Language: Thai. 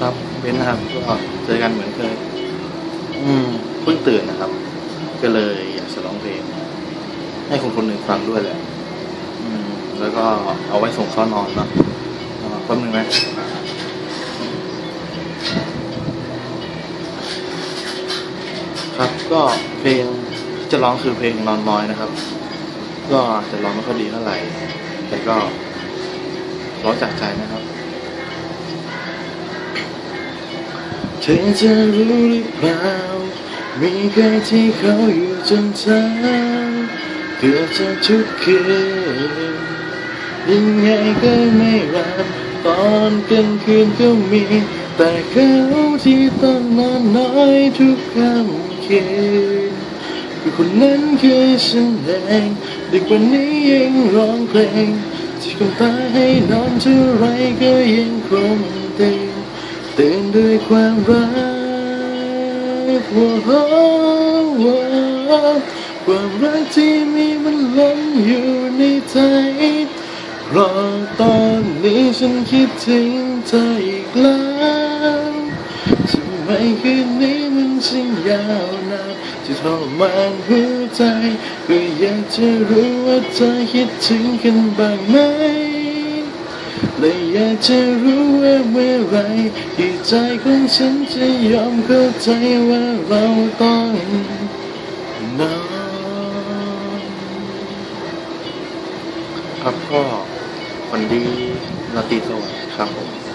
ครับเบนซ์นะครับก็เจอกันเหมือนเคย อืมเพิ่งตื่นนะครับ ก็เลยอยากจะร้องเพลง ให้คนคนหนึ่งฟังด้วยแหละอืม แล้วก็เอาไว้ส่งเข้านอนเนาะอ่าแป๊บนึงนะครับก็เพลงที่จะร้องคือเพลงนอนน้อยนะครับ ก็อาจจะร้องไม่ค่อยดีเท่าไหร่แต่ก็ร้องจากใจนะครับ ธอจะรู้หรือเปล่า มีใครที่เขาอยู่จนเช้าเกือบจะทุกคืนยังไงก็ไม่รับตอนกลางคืนก็มี แต่เขาที่ต้องนอนน้อยทุกค่ำคืนคือคนนั้นคือฉันเองเด็กวันนี้ยังร้องเพลงที่คงตาให้นอนเท่าไรก็ยังคงตื่ นตื่นด้วยความรักว้าวความรักที่มีมันล้นอยู่ในใจเพราะตอนนี้ฉันคิดถึงเธออีกแล้วทำไมคืนนี้มันช่างยาวนานที่ทรมานหัวใจก็อยากจะรู้ว่าเธอคิดถึงกันบ้างไหม เลยอยากจะรู้ว่าเมื่อไรที่ใจของฉันจะยอมเข้าใจว่าเราต้องนอนครับพ่อวันดีราตรีสวัสดิ์ครับผม